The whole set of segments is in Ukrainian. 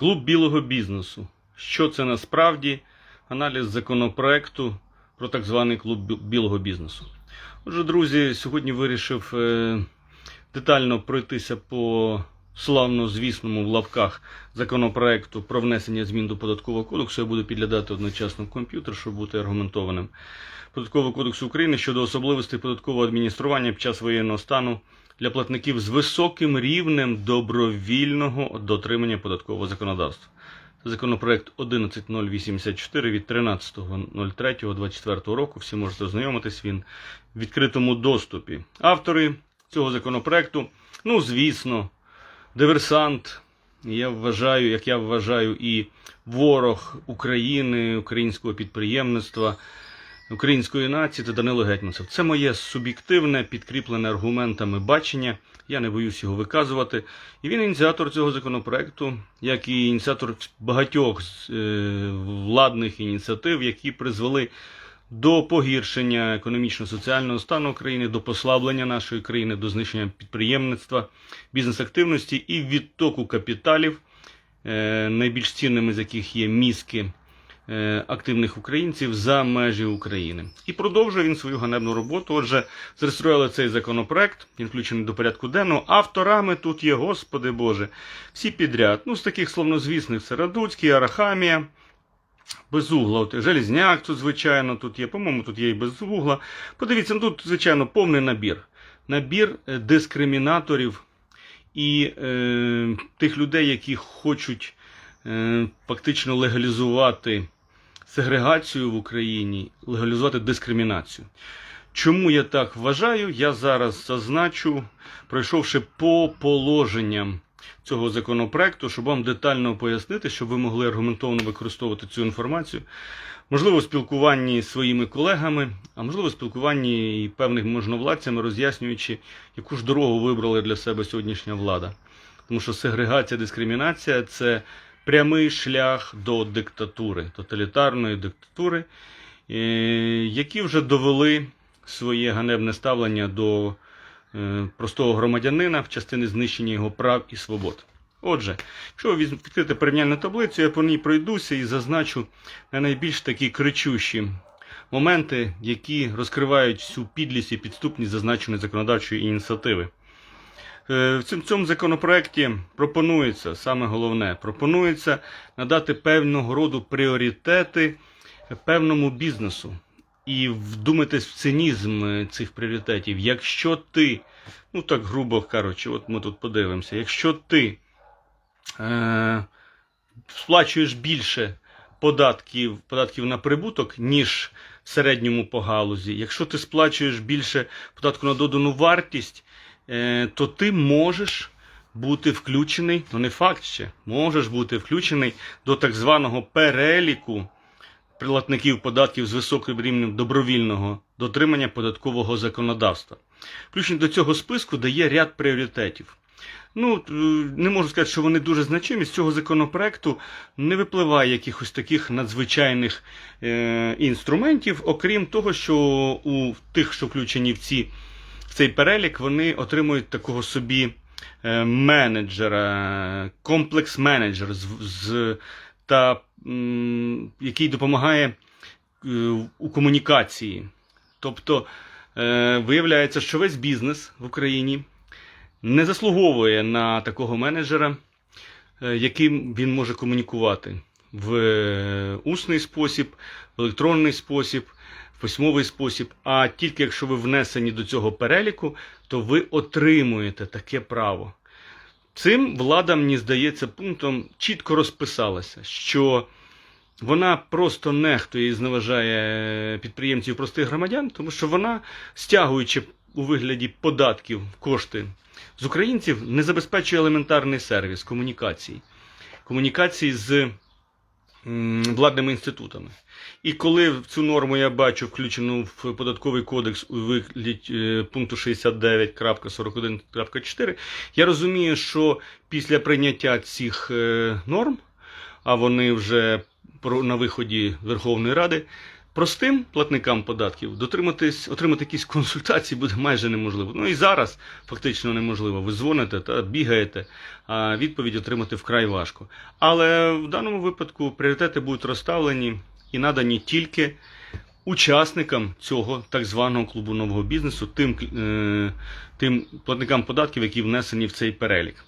Клуб білого бізнесу. Що це насправді? Аналіз законопроекту про так званий клуб білого бізнесу. Отже, друзі, сьогодні вирішив е, детально пройтися по славно звісному в лавках законопроекту про внесення змін до податкового кодексу. Я буду підглядати одночасно в комп'ютер, щоб бути аргументованим. Податкового кодексу України щодо особливостей податкового адміністрування під час воєнного стану для платників з високим рівнем добровільного дотримання податкового законодавства. Це законопроект 11084 від 13.03.24 року. Всі можете ознайомитись, він в відкритому доступі. Автори цього законопроекту, ну, звісно, диверсант, я вважаю, як я вважаю, і ворог України, українського підприємництва, української нації це Данило Гетьманцев. Це моє суб'єктивне, підкріплене аргументами бачення. Я не боюсь його виказувати. І він ініціатор цього законопроекту, як і ініціатор багатьох е, владних ініціатив, які призвели до погіршення економічно-соціального стану України, до послаблення нашої країни, до знищення підприємництва, бізнес-активності і відтоку капіталів, е, найбільш цінними з яких є мізки активних українців за межі України. І продовжує він свою ганебну роботу. Отже, зареєстрували цей законопроект, він включений до порядку денного. Авторами тут є, Господи Боже, всі підряд. Ну, з таких словнозвісних це Радуцький, Арахамія. Безугла, от Желізняк тут, звичайно, тут є, по-моєму, тут є і безугла. Подивіться, ну тут, звичайно, повний набір. Набір е, дискримінаторів і е, тих людей, які хочуть е, фактично легалізувати сегрегацію в Україні, легалізувати дискримінацію. Чому я так вважаю, я зараз зазначу, пройшовши по положенням цього законопроекту, щоб вам детально пояснити, щоб ви могли аргументовано використовувати цю інформацію. Можливо, в спілкуванні з своїми колегами, а можливо, в спілкуванні і певних можновладцями, роз'яснюючи, яку ж дорогу вибрала для себе сьогоднішня влада. Тому що сегрегація, дискримінація це прямий шлях до диктатури, тоталітарної диктатури, е, які вже довели своє ганебне ставлення до е, простого громадянина в частині знищення його прав і свобод. Отже, якщо ви відкрите порівняльну таблицю, я по ній пройдуся і зазначу на найбільш такі кричущі моменти, які розкривають всю підлість і підступність зазначеної законодавчої ініціативи. Е, В цьому- законопроекті пропонується, саме головне, пропонується надати певного роду пріоритети певному бізнесу і вдуматись в цинізм е, цих пріоритетів. Якщо ти, ну так грубо кажучи, от ми тут подивимося, якщо ти е, сплачуєш більше податків, податків на прибуток, ніж в середньому по галузі, якщо ти сплачуєш більше податку на додану вартість, то ти можеш бути включений, ну не факт ще, можеш бути включений до так званого переліку платників податків з високим рівнем добровільного дотримання податкового законодавства. Включення до цього списку дає ряд пріоритетів. Ну, е, не можу сказати, що вони дуже значимі. З цього законопроекту не випливає якихось таких надзвичайних е, інструментів, окрім того, що у тих, що включені в, ці, цей перелік, вони отримують такого собі е, менеджера, комплекс менеджер з, з, та, який допомагає е, у комунікації. Тобто е, виявляється, що весь бізнес в Україні не заслуговує на такого менеджера, яким він може комунікувати в усний спосіб, в електронний спосіб, письмовий спосіб. А тільки якщо ви внесені до цього переліку, то ви отримуєте таке право. Цим влада, мені здається, пунктом чітко розписалася, що вона просто нехтує і зневажає підприємців простих громадян, тому що вона, стягуючи у вигляді податків кошти з українців, не забезпечує елементарний сервіс комунікації, комунікації з владними інститутами. І коли цю норму я бачу включену в податковий кодекс у вигляді е, пункту 69.41.4, я розумію, що після прийняття цих е, норм, а вони вже на виході Верховної Ради, Простим платникам податків дотриматись, отримати якісь консультації буде майже неможливо. Ну і зараз фактично неможливо. Ви дзвоните та бігаєте, а відповідь отримати вкрай важко. Але в даному випадку пріоритети будуть розставлені і надані тільки учасникам цього так званого клубу нового бізнесу, тим, е, тим платникам податків, які внесені в цей перелік.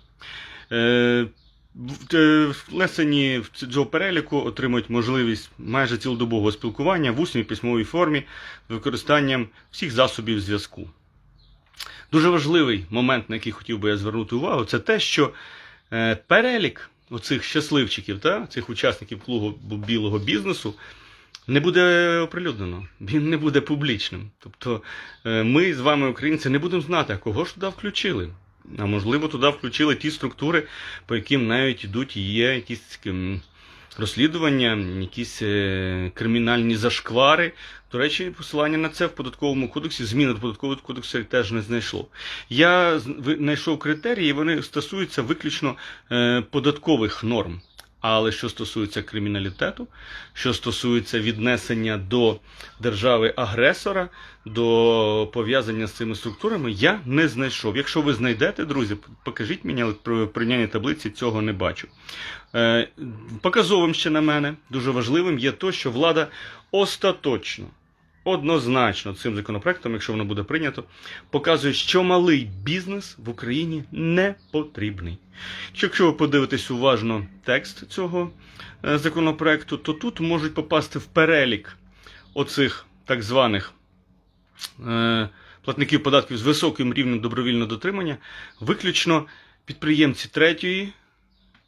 Е, Внесені в цього переліку отримують можливість майже цілодобового спілкування в усній письмовій формі з використанням всіх засобів зв'язку. Дуже важливий момент, на який хотів би я звернути увагу, це те, що е, перелік оцих щасливчиків, та, цих учасників клубу білого бізнесу не буде оприлюднено, він не буде публічним. Тобто е, ми з вами, українці, не будемо знати, кого ж туди включили. А можливо, туди включили ті структури, по яким навіть йдуть є якісь розслідування, якісь е, кримінальні зашквари. До речі, посилання на це в податковому кодексі, зміни до податкового кодексу теж не знайшло. Я знайшов критерії, вони стосуються виключно е, податкових норм. Але що стосується криміналітету, що стосується віднесення до держави-агресора, до пов'язання з цими структурами, я не знайшов. Якщо ви знайдете, друзі, покажіть мені, але при порівнянні таблиці цього не бачу. Е, Показовим ще на мене, дуже важливим є то, що влада остаточно, однозначно цим законопроектом, якщо воно буде прийнято, показує, що малий бізнес в Україні не потрібний. Якщо ви подивитесь уважно текст цього е, законопроекту, то тут можуть попасти в перелік оцих так званих е, платників податків з високим рівнем добровільного дотримання, виключно підприємці третьої,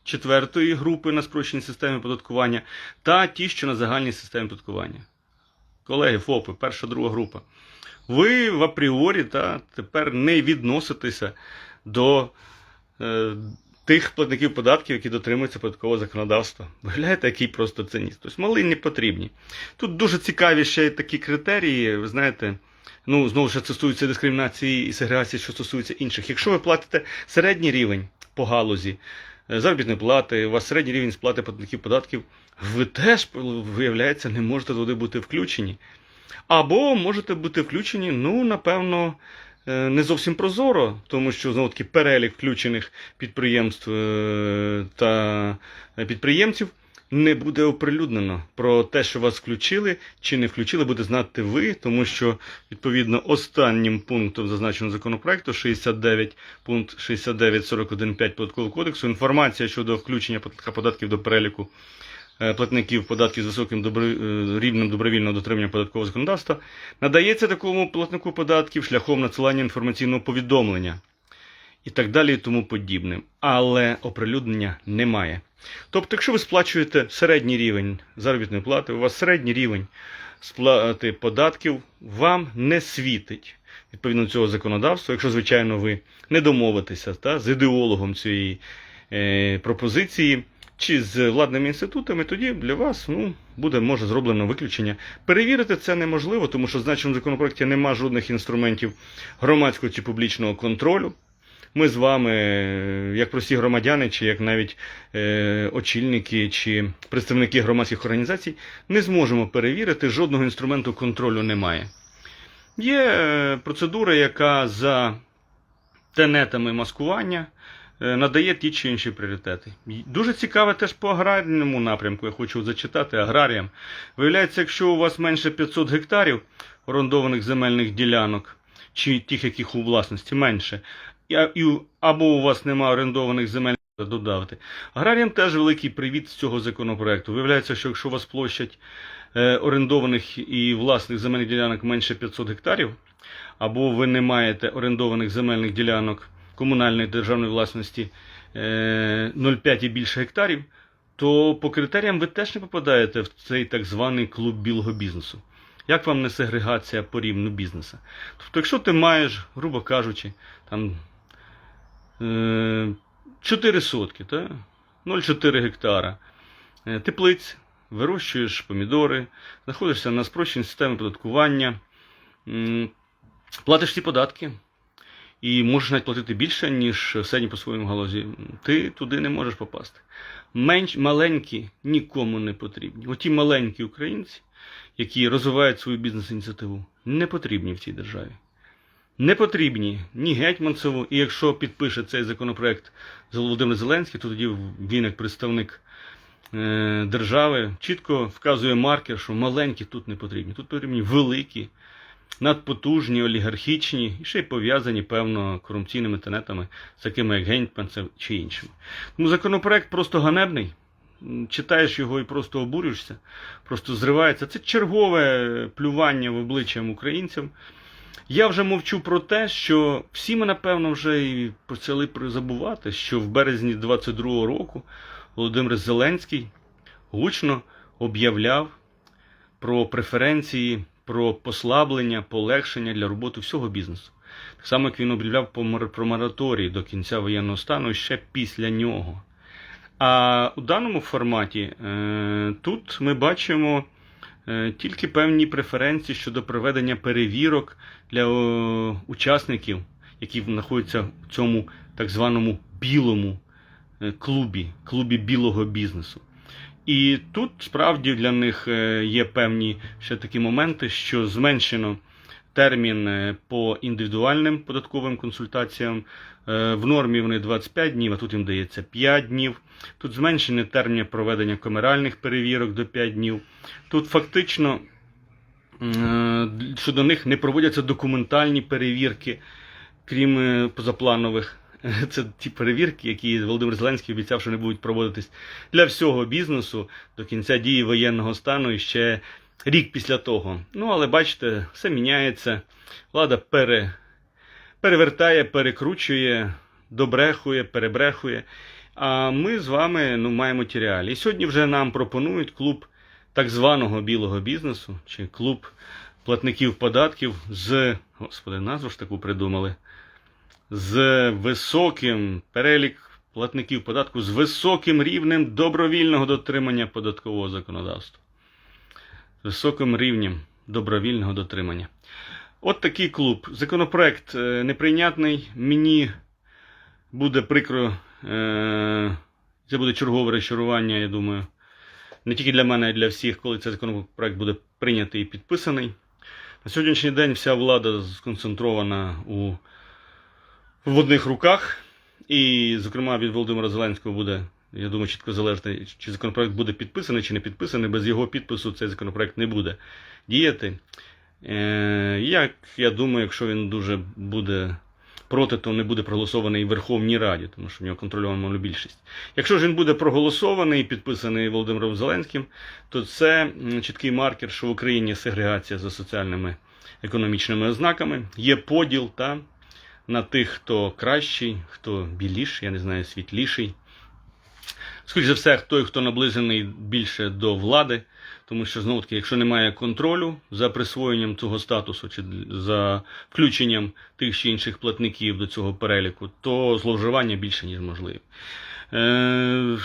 четвертої групи на спрощеній системі податкування та ті, що на загальній системі податкування. Колеги, ФОПи, перша, друга група. Ви в апріорі та тепер не відноситеся до е, тих платників податків, які дотримуються податкового законодавства. Виглядаєте, який просто цинізм. Тобто мали не потрібні. Тут дуже цікаві ще такі критерії, ви знаєте. Ну, знову ж це стосується дискримінації і сегрегації, що стосується інших. Якщо ви платите середній рівень по галузі е, заробітної плати, у вас середній рівень сплати платників податків, ви теж, виявляється, не можете туди бути включені. Або можете бути включені, ну, напевно, е, не зовсім прозоро, тому що знову таки перелік включених підприємств е, та підприємців не буде оприлюднено. Про те, що вас включили чи не включили, буде знати ви, тому що відповідно останнім пунктом зазначеного законопроекту 69 пункт 69.41.5 податкового кодексу інформація щодо включення податків до переліку платників податків з високим добро... е, рівнем добровільного дотримання податкового законодавства надається такому платнику податків шляхом надсилання інформаційного повідомлення і так далі і тому подібне. Але оприлюднення немає. Тобто, якщо ви сплачуєте середній рівень заробітної плати, у вас середній рівень сплати податків вам не світить відповідно цього законодавства, якщо, звичайно, ви не домовитеся та, з ідеологом цієї е, пропозиції чи з владними інститутами, тоді для вас ну, буде може зроблено виключення. Перевірити це неможливо, тому що в значеному законопроекті немає жодних інструментів громадського чи публічного контролю. Ми з вами, як прості громадяни, чи як навіть е, очільники чи представники громадських організацій, не зможемо перевірити, жодного інструменту контролю немає. Є е, процедура, яка за тенетами маскування надає ті чи інші пріоритети. Дуже цікаве теж по аграрному напрямку, я хочу зачитати аграріям. Виявляється, якщо у вас менше 500 гектарів орендованих земельних ділянок, чи тих, яких у власності менше, або у вас немає орендованих земель, додати. Аграріям теж великий привіт з цього законопроекту. Виявляється, що якщо у вас площадь е, орендованих і власних земельних ділянок менше 500 гектарів, або ви не маєте орендованих земельних ділянок комунальної державної власності е, 0,5 і більше гектарів, то по критеріям ви теж не попадаєте в цей так званий клуб білого бізнесу. Як вам не сегрегація по рівню бізнесу? Тобто, якщо ти маєш, грубо кажучи, там е, 4 сотки, 0,4 гектара, е, теплиць, вирощуєш помідори, знаходишся на спрощеній системі податкування, платиш ці податки. І можеш навіть платити більше, ніж середній по своєму галузі, ти туди не можеш попасти. Менш маленькі нікому не потрібні. Оті маленькі українці, які розвивають свою бізнес-ініціативу, не потрібні в цій державі. Не потрібні ні Гетьманцеву, і якщо підпише цей законопроект Володимир Зеленський, то тоді він, як представник е, держави, чітко вказує маркер, що маленькі тут не потрібні. Тут потрібні великі, надпотужні, олігархічні і ще й пов'язані, певно, корупційними тенетами, з такими як Гетьманцев чи іншими. Тому законопроект просто ганебний. Читаєш його і просто обурюєшся, просто зривається. Це чергове плювання в обличчям українцям. Я вже мовчу про те, що всі ми, напевно, вже і почали забувати, що в березні 22-го року Володимир Зеленський гучно об'являв про преференції, про послаблення, полегшення для роботи всього бізнесу. Так само, як він об'являв про мораторій до кінця воєнного стану ще після нього. А у даному форматі е, тут ми бачимо е, тільки певні преференції щодо проведення перевірок для учасників, які знаходяться в цьому так званому білому е, клубі, клубі білого бізнесу. І тут справді для них е, є певні ще такі моменти, що зменшено термін е, по індивідуальним податковим консультаціям. Е, В нормі вони 25 днів, а тут їм дається 5 днів. Тут зменшений термін проведення камеральних перевірок до 5 днів. Тут фактично щодо них не проводяться документальні перевірки, крім позапланових. Це ті перевірки, які Володимир Зеленський обіцяв, що не будуть проводитись для всього бізнесу до кінця дії воєнного стану і ще рік після того. Ну, але бачите, все міняється. Влада пере, перевертає, перекручує, добрехує, перебрехує. А ми з вами ну, маємо ті реалії. Сьогодні вже нам пропонують клуб так званого білого бізнесу, чи клуб платників податків з. Господи, назву ж таку придумали. З високим перелік платників податку з високим рівнем добровільного дотримання податкового законодавства. З високим рівнем добровільного дотримання. От такий клуб. Законопроект е, неприйнятний. Мені буде прикро. е, Це буде чергове розчарування, я думаю. Не тільки для мене, а й для всіх, коли цей законопроект буде прийнятий і підписаний. На сьогоднішній день вся влада сконцентрована у в одних руках. І, зокрема, від Володимира Зеленського буде, я думаю, чітко залежно, чи законопроект буде підписаний, чи не підписаний. Без його підпису цей законопроект не буде діяти. Е, Як я думаю, якщо він дуже буде проти, то не буде проголосований в Верховній Раді, тому що в нього контрольована монобільшість. Якщо ж він буде проголосований і підписаний Володимиром Зеленським, то це чіткий маркер, що в Україні сегрегація за соціальними економічними ознаками, є поділ та на тих, хто кращий, хто біліший, я не знаю, світліший. Скоріше за все, той, хто наближений більше до влади, тому що знову таки, якщо немає контролю за присвоєнням цього статусу чи за включенням тих чи інших платників до цього переліку, то зловживання більше ніж можливе. Е,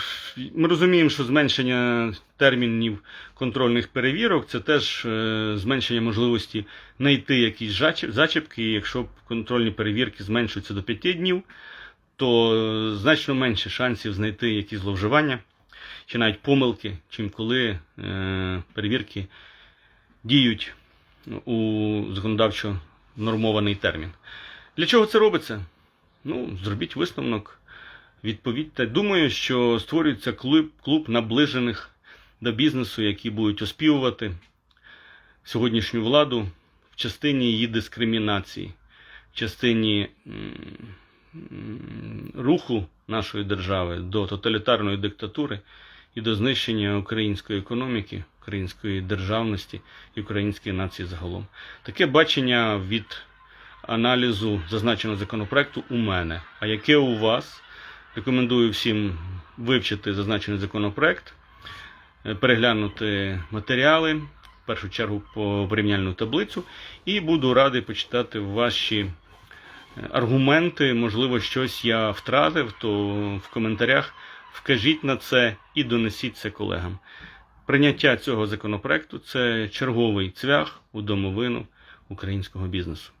Ми розуміємо, що зменшення термінів контрольних перевірок це теж е, зменшення можливості знайти якісь зачіпки. І Якщо контрольні перевірки зменшуються до 5 днів, то е, значно менше шансів знайти якісь зловживання чи навіть помилки, чим коли перевірки діють у законодавчо нормований термін. Для чого це робиться? Ну, зробіть висновок. Відповідьте. Думаю, що створюється клуб, клуб наближених до бізнесу, які будуть оспівувати сьогоднішню владу в частині її дискримінації, в частині руху нашої держави до тоталітарної диктатури і до знищення української економіки, української державності і української нації загалом. Таке бачення від аналізу зазначеного законопроекту у мене. А яке у вас? Рекомендую всім вивчити зазначений законопроект, е, переглянути матеріали, в першу чергу по порівняльну таблицю, і буду радий почитати ваші е, аргументи. Можливо, щось я втратив, то в коментарях вкажіть на це і донесіть це колегам. Прийняття цього законопроекту це черговий цвях у домовину українського бізнесу.